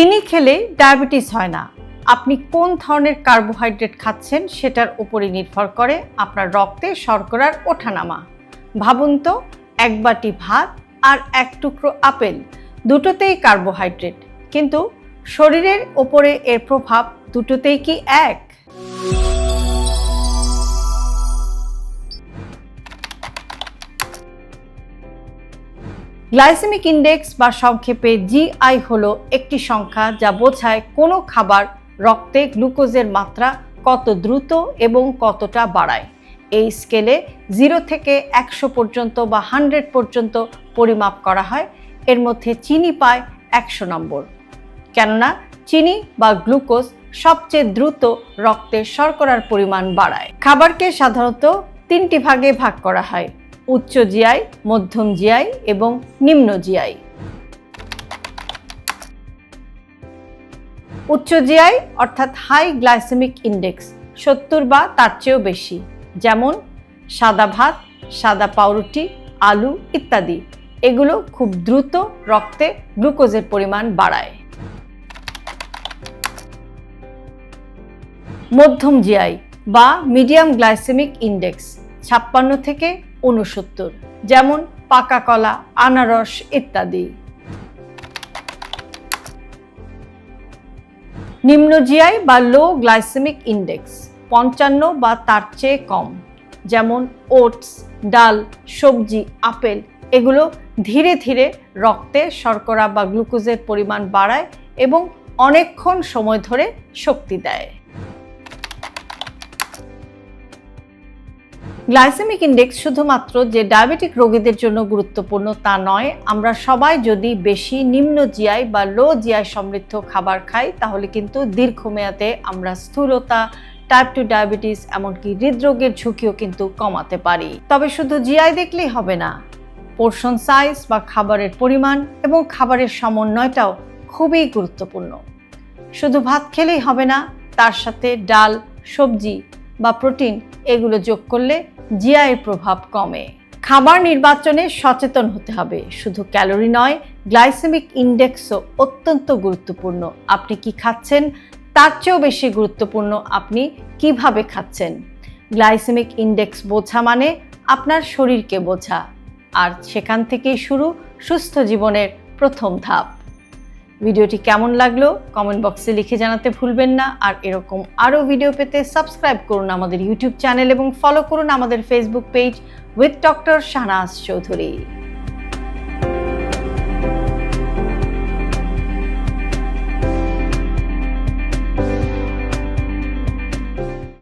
চিনি খেলে ডায়াবেটিস হয় না। আপনি কোন ধরনের কার্বোহাইড্রেট খাচ্ছেন সেটার উপরে নির্ভর করে আপনার রক্তে শর্করার ওঠানামা। ভাবুন তো, এক বাটি ভাত আর এক টুকরো আপেল দুটোতেই কার্বোহাইড্রেট, কিন্তু শরীরের ওপরে এর প্রভাব দুটোতেই কি এক? গ্লাইসেমিক ইন্ডেক্স বা সংক্ষেপে জিআই হলো একটি সংখ্যা যা বোঝায় কোনো খাবার রক্তে গ্লুকোজের মাত্রা কত দ্রুত এবং কতটা বাড়ায়। এই স্কেলে জিরো থেকে একশো পর্যন্ত বা হান্ড্রেড পর্যন্ত পরিমাপ করা হয়। এর মধ্যে চিনি পায় একশো নম্বর। কেননা চিনি বা গ্লুকোজ সবচেয়ে দ্রুত রক্তে শর্করার পরিমাণ বাড়ায়। খাবারকে সাধারণত তিনটি ভাগে ভাগ করা হয়। উচ্চ জিআই, মধ্যম জিআই এবং নিম্ন জিআই। উচ্চ জিআই অর্থাৎ হাই গ্লাইসেমিক ইন্ডেক্স, সত্তর বা তার চেয়েও বেশি, যেমন সাদা ভাত, সাদা পাউরুটি, আলু ইত্যাদি। এগুলো খুব দ্রুত রক্তে গ্লুকোজের পরিমাণ বাড়ায়। মধ্যম জিআই বা মিডিয়াম গ্লাইসেমিক ইন্ডেক্স, ছাপ্পান্ন থেকে উনসত্তর যেমন পাকা কলা, আনারস ইত্যাদি। নিম্ন জিআই বা লো গ্লাইসেমিক ইন্ডেক্স পঞ্চান্ন বা তার চেয়ে কম, যেমন ওটস ডাল, সবজি, আপেল, এগুলো ধীরে ধীরে রক্তে শর্করা বা গ্লুকোজের পরিমাণ বাড়ায় এবং অনেকক্ষণ সময় ধরে শক্তি দেয়। গ্লাইসেমিক ইন্ডেক্স শুধুমাত্র যে ডায়াবেটিক রোগীদের জন্য গুরুত্বপূর্ণ তা নয়, আমরা সবাই যদি বেশি নিম্ন জিআই বা লো জিআই সমৃদ্ধ খাবার খাই, তাহলে কিন্তু দীর্ঘমেয়াদে আমরা স্থূলতা টাইপ টু ডায়াবেটিস এমনকি হৃদরোগের ঝুঁকিও কিন্তু কমাতে পারি। তবে শুধু জিআই দেখলেই হবে না। পোর্শন সাইজ বা খাবারের পরিমাণ এবং খাবারের সমন্বয়টাও খুবই গুরুত্বপূর্ণ। শুধু ভাত খেলেই হবে না, তার সাথে ডাল, সবজি বা প্রোটিন, এগুলো যোগ করলে জিআই প্রভাব কমে। খাবার নির্বাচনে সচেতন হতে হবে। শুধু ক্যালোরি নয়, গ্লাইসেমিক ইন্ডেক্সও অত্যন্ত গুরুত্বপূর্ণ। আপনি কি খাচ্ছেন? তার চেয়েও বেশি গুরুত্বপূর্ণ আপনি কীভাবে খাচ্ছেন? গ্লাইসেমিক ইন্ডেক্স বোঝা মানে আপনার শরীরকে বোঝা। আর সেখান থেকেই শুরু সুস্থ জীবনের প্রথম ধাপ। ভিডিওটি কেমন লাগল কমেন্ট বক্সে লিখে জানাতে ভুলবেন না। আর এরকম আরও ভিডিও পেতে সাবস্ক্রাইব করুন আমাদের ইউটিউব চ্যানেল এবং ফলো করুন আমাদের Facebook page with doctor Shahnaz Chowdhury.